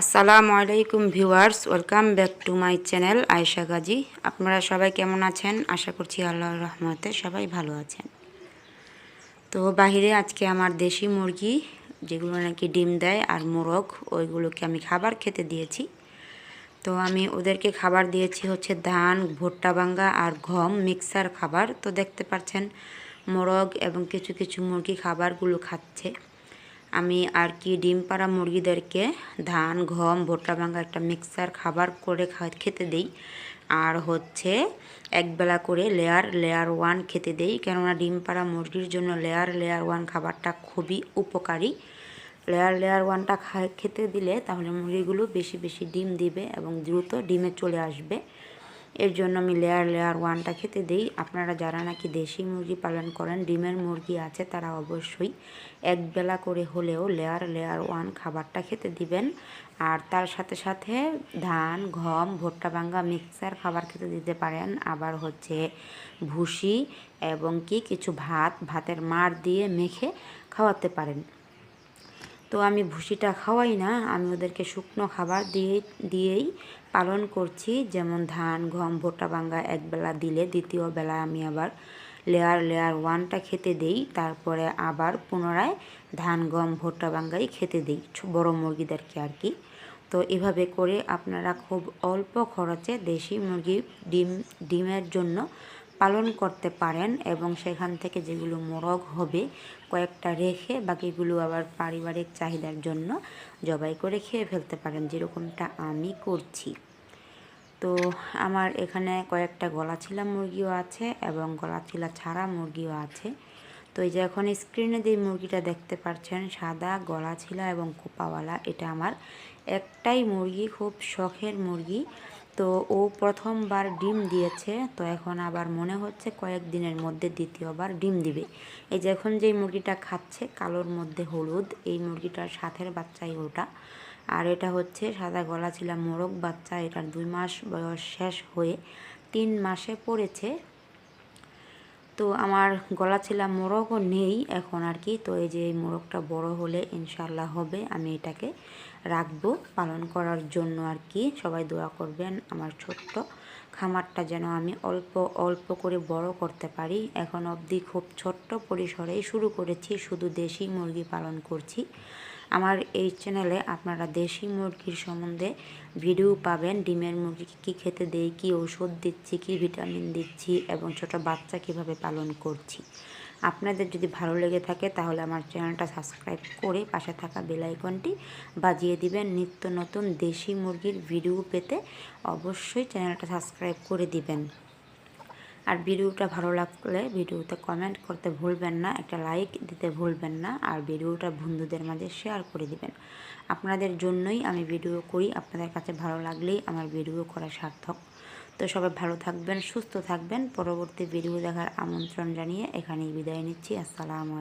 আসসালামু আলাইকুম viewers, welcome back to my channel Ayesha Gazi. আপনারা সবাই কেমন আছেন? আশা করছি আল্লাহর রহমতে সবাই ভালো আছেন। তো বাহিরে আজকে আমার দেশি মুরগি, যেগুলো নাকি ডিম দেয় আর মোরগ, ওইগুলোকে আমি খাবার খেতে দিয়েছি। তো আমি ওদেরকে খাবার দিয়েছি হচ্ছে ধান, ভুট্টা বাঙ্গা আর গম, মিক্সার খাবার। তো দেখতে পাচ্ছেন, মোরগ এবং কিছু কিছু মুরগি খাবারগুলো খাচ্ছে। আমি আর কি ডিম পাড়া মুরগিদেরকে ধান, গম, ভুট্টা ভাঙা একটা মিক্সার খাবার করে খেতে দেই। আর হচ্ছে একবেলা করে লেয়ার লেয়ার ওয়ান খেতে দেই। কেননা ডিম পাড়া মুরগির জন্য লেয়ার লেয়ার ওয়ান খাবারটা খুবই উপকারী। লেয়ার লেয়ার ওয়ানটা খেতে দিলে তাহলে মুরগিগুলো বেশি বেশি ডিম দিবে এবং দ্রুত ডিমে চলে আসবে। এর জন্য আমি লেয়ার লেয়ার ওয়ানটা খেতে দিই। আপনারা যারা নাকি দেশি মুরগি পালন করেন, ডিমের মুরগি আছে, তারা অবশ্যই এক বেলা করে হলেও লেয়ার লেয়ার ওয়ান খাবারটা খেতে দিবেন। আর তার সাথে সাথে ধান, গম, ভুট্টা ভাঙ্গা মিক্সার খাবার খেতে দিতে পারেন। আবার হচ্ছে ভুসি এবং কি কিছু ভাত, ভাতের মার দিয়ে মেখে খাওয়াতে পারেন। তো আমি ভুসিটা খাওয়াই না, আমি ওদেরকে শুকনো খাবার দিয়ে দিয়েই পালন করছি। যেমন ধান, গম, ভুট্টা, বাঙ্গা একবেলা দিলে দ্বিতীয় বেলা আমি আবার লেয়ার লেয়ার ওয়ানটা খেতে দেই। তারপরে আবার পুনরায় ধান, গম, ভুট্টা, বাঙ্গাই খেতে দিই বড় মুরগিদেরকে আর কি। তো এভাবে করে আপনারা খুব অল্প খরচে দেশি মুরগি ডিম, ডিমের জন্য পালন করতে পারেন এবং সেখান থেকে যেগুলো মোরগ হবে, কয়েকটা রেখে বাকিগুলো আবার পারিবারিক চাহিদার জন্য জবাই করে খেয়ে ফেলতে পারেন, যেরকমটা আমি করছি। তো আমার এখানে কয়েকটা গলাছিলা মুরগিও আছে এবং গলাছিলা ছাড়া মুরগিও আছে। তো এই যে এখন স্ক্রিনে যে মুরগিটা দেখতে পাচ্ছেন, সাদা গলাছিলা এবং কোপাওয়ালা এটা আমার একটাই মুরগি, খুব শখের মুরগি। তো ও প্রথমবার ডিম দিয়েছে, তো এখন আবার মনে হচ্ছে কয়েক দিনের মধ্যে দ্বিতীয়বার ডিম দিবে। এই যে এখন যেই মুরগিটা খাচ্ছে, কালোর মধ্যে হলুদ, এই মুরগিটার সাথের বাচ্চাই ওটা। আর এটা হচ্ছে সাদা গলা ছিল মোরগ বাচ্চা, এটার দুই মাস বয়স শেষ হয়ে তিন মাসে পড়েছে। তো আমার গলা ছিলা মোরগও নেই এখন আর কি। তো এই যে এই মোরগটা বড় হলে ইনশাল্লাহ হবে। আমি এটাকে রাখব পালন করার জন্য আর কি। সবাই দোয়া করবেন আমার ছোট্ট খামারটা যেন আমি অল্প অল্প করে বড় করতে পারি। এখন অবধি খুব ছোট্ট পরিসরেই শুরু করেছি। শুধু দেশি মুরগি পালন করছি। আমার এই চ্যানেলে আপনারা দেশি মুরগির সম্বন্ধে ভিডিও পাবেন, ডিমের মুরগিকে কী খেতে দেই, কী ওষুধ দিচ্ছি, কী ভিটামিন দিচ্ছি এবং ছোট বাচ্চা কীভাবে পালন করছি। আপনাদের যদি ভালো লেগে থাকে তাহলে আমার চ্যানেলটা সাবস্ক্রাইব করে পাশে থাকা বেলাইকনটি বাজিয়ে দিবেন। নিত্য নতুন দেশি মুরগির ভিডিও পেতে অবশ্যই চ্যানেলটা সাবস্ক্রাইব করে দিবেন। আর ভিডিওটা ভালো লাগলে ভিডিওতে কমেন্ট করতে ভুলবেন না, একটা লাইক দিতে ভুলবেন না, আর ভিডিওটা বন্ধুদের মাঝে শেয়ার করে দিবেন। আপনাদের জন্যই আমি ভিডিও করি, আপনাদের কাছে ভালো লাগলেই আমার ভিডিও করা সার্থক। তো সবাই ভালো থাকবেন, সুস্থ থাকবেন, পরবর্তী ভিডিও দেখার আমন্ত্রণ জানিয়ে এখানেই বিদায় নিচ্ছি, আসসালামু